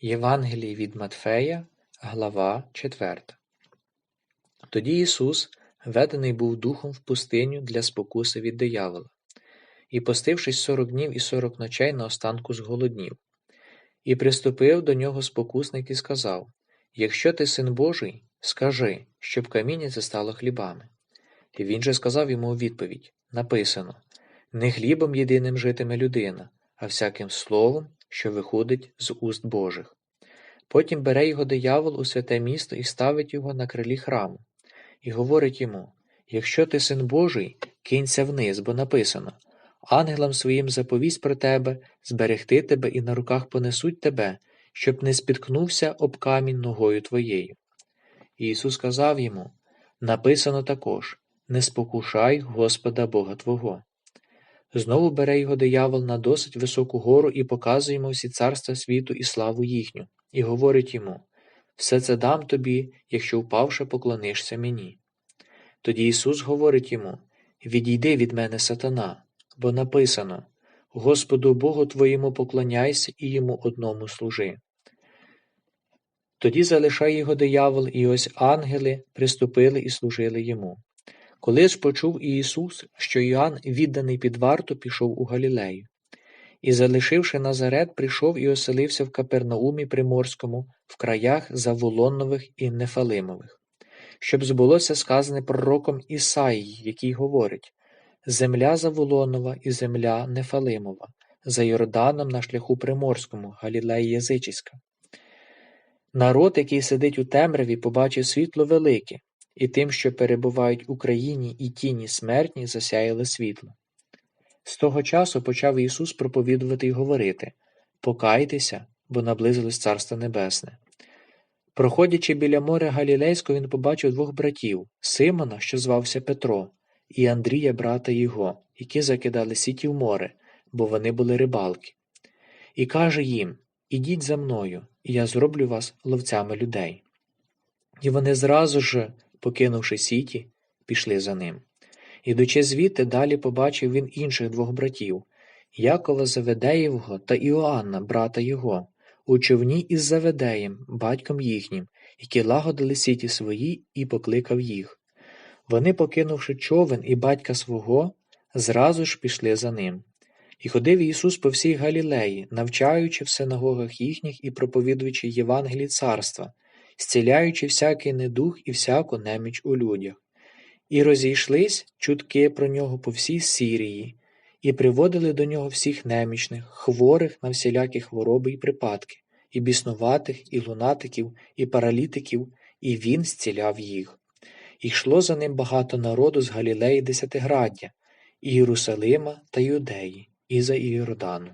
Євангеліє від Матфея, глава 4 Тоді Ісус ведений був духом в пустиню для спокуси від диявола, і, постившись сорок днів і сорок ночей, наостанку зголоднів. І приступив до нього спокусник і сказав Якщо ти син Божий, скажи, щоб каміння це стало хлібами. І він же сказав йому у відповідь Написано Не хлібом єдиним житиме людина, а всяким словом, що виходить з уст Божих. Потім бере його диявол у святе місто і ставить його на крилі храму, і говорить йому Якщо ти син Божий, кинься вниз, бо написано Ангелам своїм заповість про тебе, зберегти тебе і на руках понесуть тебе, щоб не спіткнувся об камінь ногою твоєю. І Ісус сказав йому Написано також Не спокушай Господа Бога Твого. Знову бере його диявол на досить високу гору і показує йому всі царства світу і славу їхню, і говорить йому Все це дам тобі, якщо впавши поклонишся мені. Тоді Ісус говорить йому Відійди від мене, сатана, бо написано Господу Богу твоєму поклоняйся і йому одному служи. Тоді залишає його диявол, і ось ангели приступили і служили йому. Коли ж почув Ісус, що Іоанн, відданий під варту, пішов у Галілею. І, залишивши Назарет, прийшов і оселився в Капернаумі Приморському, в краях Заволоннових і Нефалимових, щоб збулося сказане пророком Ісаїї, який говорить Земля Заволонова і земля Нефалимова, за Йорданом на шляху Приморському, Галілеї Язичиська. Народ, який сидить у темряві, побачив світло велике, і тим, що перебувають у країні і тіні смертні, засяяли світло. З того часу почав Ісус проповідувати й говорити Покайтеся, бо наблизилось Царство Небесне. Проходячи біля моря Галілейського, він побачив двох братів Симона, що звався Петро, і Андрія, брата його, які закидали сіті в море, бо вони були рибалки. І каже їм Ідіть за мною, і я зроблю вас ловцями людей. І вони зразу ж, покинувши сіті, пішли за ним. Ідучи звідти, далі побачив він інших двох братів Якова Заведеєвого та Іоанна, брата його, у човні із Заведеєм, батьком їхнім, які лагодили сіті свої, і покликав їх. Вони, покинувши човен і батька свого, зразу ж пішли за ним. І ходив Ісус по всій Галілеї, навчаючи в синагогах їхніх і проповідуючи Євангелії царства, зціляючи всякий недух і всяку неміч у людях. І розійшлись чутки про нього по всій Сирії, і приводили до нього всіх немічних, хворих на всілякі хвороби і припадки, і біснуватих, і лунатиків, і паралітиків, і він зціляв їх. І йшло за ним багато народу з Галілеї Десятиграддя, і Єрусалима та Юдеї, і за Іордану.